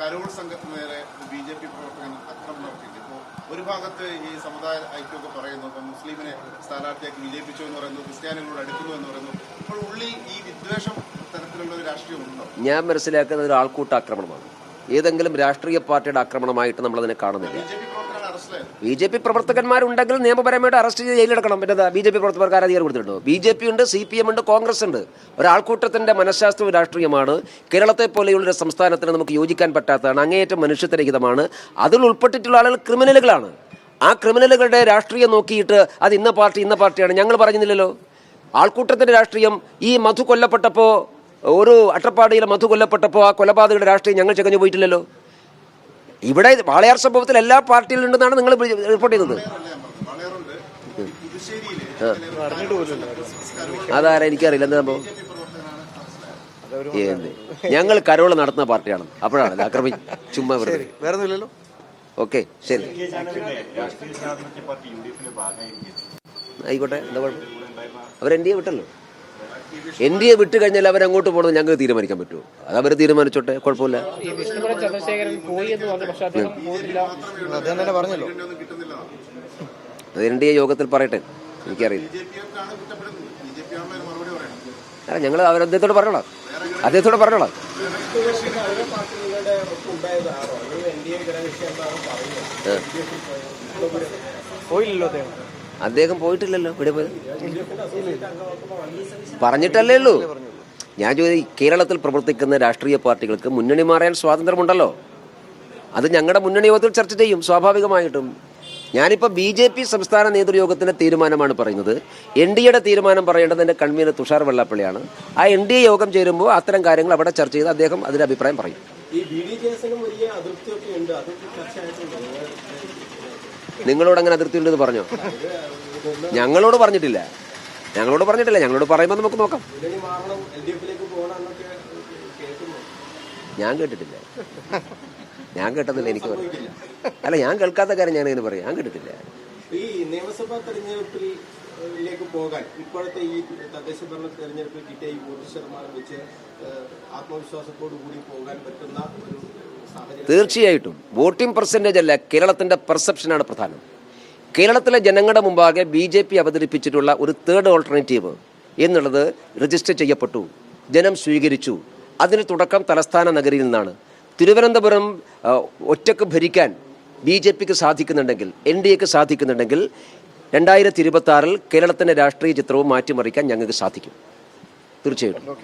Carol സംഘത്തിന് നേരെ B J P പ്രവർത്തകൻ അക്രമം നടത്തിയിട്ട് ഇപ്പോൾ ഒരു ഭാഗത്ത് ഈ സമുദായ ഐക്യമൊക്കെ പറയുന്നു ഇപ്പം മുസ്ലിമിനെ സ്ഥാനാർത്ഥിയാക്കി വിജയിപ്പിച്ചു എന്ന് പറയുന്നു ക്രിസ്ത്യാനികളോട് അടുക്കുന്നു എന്ന് പറയുന്നു. അപ്പോൾ ഉള്ളിൽ ഈ വിദ്വേഷം തരത്തിലുള്ള ഒരു രാഷ്ട്രീയം ഉണ്ടോ? ഞാൻ മനസ്സിലാക്കുന്നത് ഒരു ആൾക്കൂട്ട ആക്രമണമാണ്. ഏതെങ്കിലും രാഷ്ട്രീയ പാർട്ടിയുടെ ആക്രമണമായിട്ട് നമ്മളതിനെ കാണുന്നില്ല. ബി ജെ പി പ്രവർത്തകന്മാരുണ്ടെങ്കിൽ നിയമപരമായിട്ട് അറസ്റ്റ് ചെയ്ത് ജയിലെടുക്കണം. പിന്നെ ബി ജെ പി പ്രവർത്തകർക്ക് അധികാരം കൊടുത്തിട്ടുണ്ടോ? ബി ജെ പി ഉണ്ട് സി പി എം ഉണ്ട് കോൺഗ്രസ് ഉണ്ട്. ഒരാൾക്കൂട്ടത്തിന്റെ മനഃശാസ്ത്രവും രാഷ്ട്രീയമാണ് കേരളത്തെ പോലെയുള്ള ഒരു സംസ്ഥാനത്തിന് നമുക്ക് യോജിക്കാൻ പറ്റാത്തതാണ്. അങ്ങേയറ്റം മനുഷ്യത്വരഹിതമാണ്. അതിൽ ഉൾപ്പെട്ടിട്ടുള്ള ആളുകൾ ക്രിമിനലുകളാണ്. ആ ക്രിമിനലുകളുടെ രാഷ്ട്രീയം നോക്കിയിട്ട് അത് ഇന്ന പാർട്ടി ഇന്ന പാർട്ടിയാണ്. ഞങ്ങൾ പറഞ്ഞില്ലല്ലോ ആൾക്കൂട്ടത്തിന്റെ രാഷ്ട്രീയം ഈ മധു കൊല്ലപ്പെട്ടപ്പോൾ ഒരു അട്ടപ്പാടിയിലെ മധു കൊല്ലപ്പെട്ടപ്പോൾ ആ കൊലപാതകയുടെ രാഷ്ട്രീയം ഞങ്ങൾ ചകഞ്ഞു പോയിട്ടില്ലല്ലോ. ഇവിടെ വാളയാർ സംഭവത്തിൽ എല്ലാ പാർട്ടിയിലുണ്ടെന്നാണ് നിങ്ങൾ റിപ്പോർട്ട് ചെയ്തത്. അതാരാ എനിക്കറിയില്ല എന്താ സംഭവം? ഞങ്ങൾ കരോൾ നടത്തുന്ന പാർട്ടിയാണ്. അപ്പോഴാണ് ആക്രമി ചുമ്മാ വെറുതെ. ഓക്കെ ശരി. ആയിക്കോട്ടെ എന്താ കുഴപ്പം? അവർ എൻ ഡി എ വിട്ടല്ലോ. എൻ വിട്ടു കഴിഞ്ഞാൽ അവരങ്ങോട്ട് പോകണമെന്ന് ഞങ്ങൾക്ക് തീരുമാനിക്കാൻ പറ്റുമോ? അത് അവർ തീരുമാനിച്ചോട്ടെ? കുഴപ്പമില്ല. അത് എൻ ഡി എ യോഗത്തിൽ പറയട്ടെ. എനിക്കറിയില്ല. അല്ല ഞങ്ങൾ അവർ അദ്ദേഹത്തോട് പറഞ്ഞോളാം. അദ്ദേഹത്തോട് പറഞ്ഞോളാം. പോയില്ലല്ലോ അദ്ദേഹം. അദ്ദേഹം പോയിട്ടില്ലല്ലോ. ഇവിടെ പോയത്? പറഞ്ഞിട്ടല്ലേ ഉള്ളൂ. ഞാൻ ചോദിച്ചു കേരളത്തിൽ പ്രവർത്തിക്കുന്ന രാഷ്ട്രീയ പാർട്ടികൾക്ക് മുന്നണി മാറാൻ സ്വാതന്ത്ര്യമുണ്ടല്ലോ. അത് ഞങ്ങളുടെ മുന്നണി യോഗത്തിൽ ചർച്ച ചെയ്യും സ്വാഭാവികമായിട്ടും. ഞാനിപ്പോൾ ബി ജെ പി സംസ്ഥാന നേതൃയോഗത്തിന്റെ തീരുമാനമാണ് പറയുന്നത്. എൻ ഡി എയുടെ തീരുമാനം പറയേണ്ടത് എന്റെ കൺവീനർ തുഷാർ വെള്ളാപ്പള്ളിയാണ്. ആ എൻ ഡി എ യോഗം ചേരുമ്പോൾ അത്തരം കാര്യങ്ങൾ അവിടെ ചർച്ച ചെയ്ത് അദ്ദേഹം അതിന്റെ അഭിപ്രായം പറയും. ഈ നിങ്ങളോട് അങ്ങനെ അതിർത്തി ഉണ്ടെന്ന് പറഞ്ഞോ? ഞങ്ങളോട് പറഞ്ഞിട്ടില്ല. ഞങ്ങളോട് പറഞ്ഞിട്ടില്ല. ഞങ്ങളോട് പറയുമ്പോൾ നമുക്ക് നോക്കാം. ഞാൻ കേട്ടിട്ടില്ല. ഞാൻ കേട്ടതില്ല എനിക്ക് അല്ല ഞാൻ കേൾക്കാത്ത കാര്യം ഞാൻ ഇങ്ങനെ പറയാം. ഞാൻ കേട്ടിട്ടില്ല. ഈ നിയമസഭാ തെരഞ്ഞെടുപ്പിൽ ലേക്ക് പോകാൻ ഇപ്പോഴത്തെ ഈ തദ്ദേശ ഭരണ തെരഞ്ഞെടുപ്പിൽ കിട്ടിയ ഈ വോട്ട് ശതമാനം വെച്ച് ആത്മവിശ്വാസത്തോടു കൂടി പോകാൻ പറ്റുന്ന ഒരു തീർച്ചയായിട്ടും വോട്ടിംഗ് പെർസെന്റേജ് അല്ല കേരളത്തിന്റെ പെർസെപ്ഷനാണ് പ്രധാനം. കേരളത്തിലെ ജനങ്ങളുടെ മുമ്പാകെ ബി ജെ പി അവതരിപ്പിച്ചിട്ടുള്ള ഒരു തേർഡ് ഓൾട്ടർനേറ്റീവ് എന്നുള്ളത് രജിസ്റ്റർ ചെയ്യപ്പെട്ടു ജനം സ്വീകരിച്ചു. അതിന് തുടക്കം തലസ്ഥാന നഗരിയിൽ നിന്നാണ്. തിരുവനന്തപുരം ഒറ്റയ്ക്ക് ഭരിക്കാൻ ബി ജെ പിക്ക് സാധിക്കുന്നുണ്ടെങ്കിൽ എൻ ഡി എക്ക് സാധിക്കുന്നുണ്ടെങ്കിൽ രണ്ടായിരത്തി ഇരുപത്തി ആറിൽ കേരളത്തിന്റെ രാഷ്ട്രീയ ചിത്രവും മാറ്റിമറിക്കാൻ ഞങ്ങൾക്ക് സാധിക്കും. തീർച്ചയായിട്ടും.